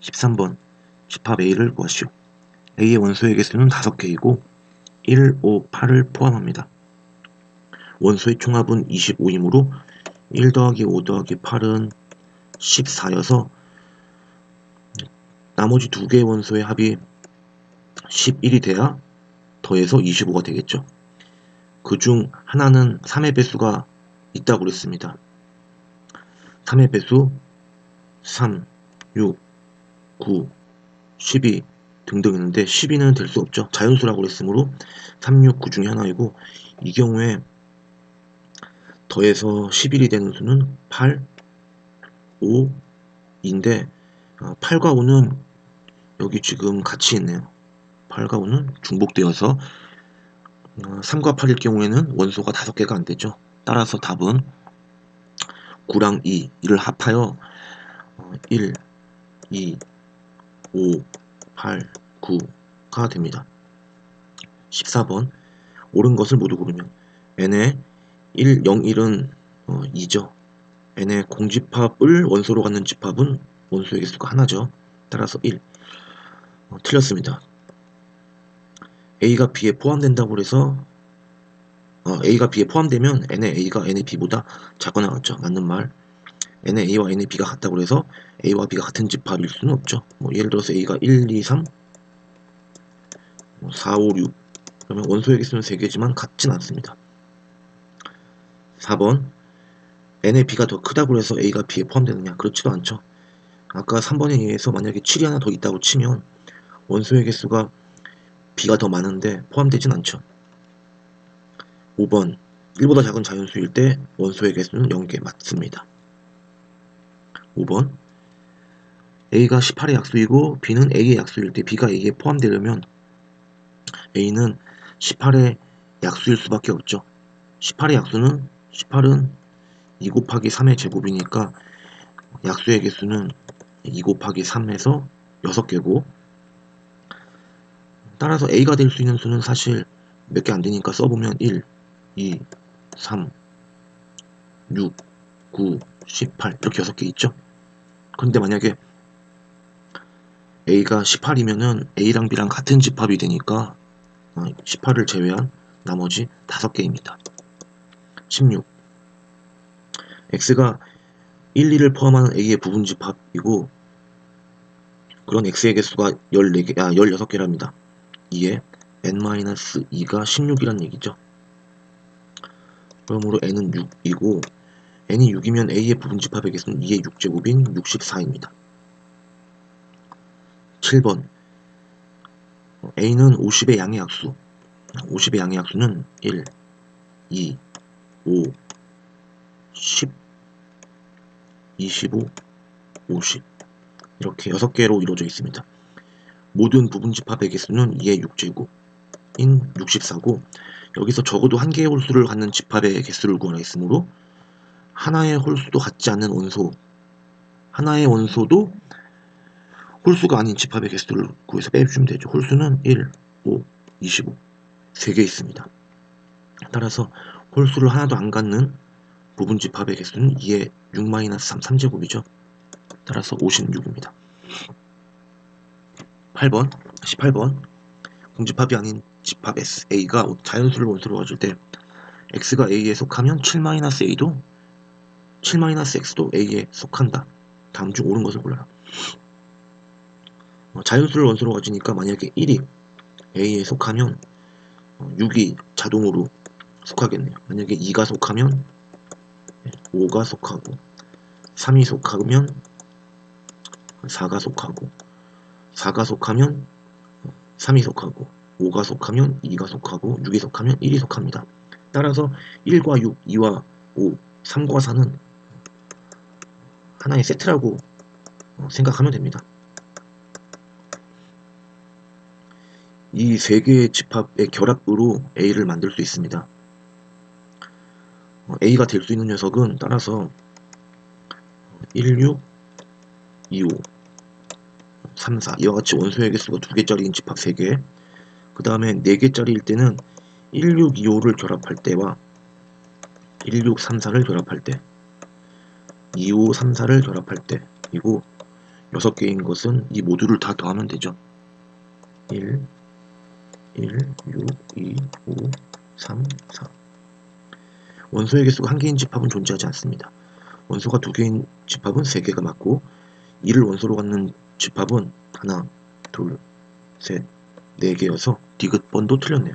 13번 집합 A를 구하시오. A의 원소의 개수는 5개이고 1, 5, 8을 포함합니다. 원소의 총합은 25이므로 1 더하기 5 더하기 8은 14여서 나머지 두 개의 원소의 합이 11이 돼야 더해서 25가 되겠죠. 그 중 하나는 3의 배수가 있다고 그랬습니다. 3의 배수 3, 6, 9, 12 등등 있는데 12는 될 수 없죠. 자연수라고 그랬으므로 3, 6, 9 중에 하나이고 이 경우에 더해서 11이 되는 수는 8, 5, 인데 8과 5는 여기 지금 같이 있네요. 8과 5는 중복되어서 3과 어, 8일 경우에는 원소가 5개가 안 되죠. 따라서 답은 9랑 2, 이를 합하여 1, 2, 5, 8, 9가 됩니다. 14번 옳은 것을 모두 고르면 n의 1, 0, 1은 어, 2죠. n의 공집합을 원소로 갖는 집합은 원소의 개수가 하나죠. 따라서 1. 어, 틀렸습니다. A가 B에 포함된다고 해서 어, A가 B에 포함되면 N의 A가 N의 B보다 작거나 같죠. 맞는 말. N의 A와 N의 B가 같다고 해서 A와 B가 같은 집합일 수는 없죠. 뭐 예를 들어서 A가 1, 2, 3, 4, 5, 6 그러면 원소의 개수는 3개지만 같진 않습니다. 4번 N의 B가 더 크다고 해서 A가 B에 포함되느냐? 그렇지도 않죠. 아까 3번에 의해서 만약에 7이 하나 더 있다고 치면 원소의 개수가 B가 더 많은데 포함되진 않죠. 5번 1보다 작은 자연수일 때 원소의 개수는 0개 맞습니다. 5번 A가 18의 약수이고 B는 A의 약수일 때 B가 A에 포함되려면 A는 18의 약수일 수밖에 없죠. 18의 약수는 18은 2 곱하기 3의 제곱이니까 약수의 개수는 2 곱하기 3에서 6개고 따라서 A가 될 수 있는 수는 사실 몇 개 안 되니까 써보면 1, 2, 3, 6, 9, 18 이렇게 6개 있죠. 그런데 만약에 A가 18이면은 A랑 B랑 같은 집합이 되니까 18을 어, 제외한 나머지 5개입니다. 16 X가 1, 2를 포함하는 A의 부분 집합이고 그런 X의 개수가 14개, 아, 16개랍니다. 이에 n-2가 16이란 얘기죠. 그러므로 n은 6이고 n이 6이면 a의 부분 집합의 개수는 2의 6제곱인 64입니다. 7번 a는 50의 양의 약수 50의 양의 약수는 1, 2, 5, 10, 25, 50 이렇게 6개로 이루어져 있습니다. 모든 부분 집합의 개수는 2의 6제곱인 64고 여기서 적어도 한 개의 홀수를 갖는 집합의 개수를 구하라 했으므로 하나의 홀수도 갖지 않는 원소 하나의 원소도 홀수가 아닌 집합의 개수를 구해서 빼주면 되죠. 홀수는 1, 5, 25 3개 있습니다. 따라서 홀수를 하나도 안 갖는 부분 집합의 개수는 2의 6-3 3제곱이죠. 따라서 56입니다. 8번, 18번 공집합이 아닌 집합 S, A가 자연수를 원소로 가질 때 X가 A에 속하면 7-A도 7-X도 A에 속한다. 다음 중 옳은 것을 골라라. 어, 자연수를 원소로 가지니까 만약에 1이 A에 속하면 6이 어, 자동으로 속하겠네요. 만약에 2가 속하면 5가 속하고 3이 속하면 4가 속하고 4가 속하면 3이 속하고 5가 속하면 2가 속하고 6이 속하면 1이 속합니다. 따라서 1과 6, 2와 5, 3과 4는 하나의 세트라고 어, 생각하면 됩니다. 이 세 개의 집합의 결합으로 A를 만들 수 있습니다. 어, A가 될 수 있는 녀석은 따라서 16, 25, 3, 4 이와 같이 원소의 개수가 2개짜리인 집합 3개 그 다음에 4개짜리일 때는 1, 6, 2, 5를 결합할 때와 1, 6, 3, 4를 결합할 때 2, 5, 3, 4를 결합할 때 그리고 6개인 것은 이 모두를 다 더하면 되죠. 1, 1, 6, 2, 5, 3, 4 원소의 개수가 한 개인 집합은 존재하지 않습니다. 원소가 두 개인 집합은 세 개가 맞고 2를 원소로 갖는 집합은 하나, 둘, 셋, 네 개여서 디귿번도 틀렸네요.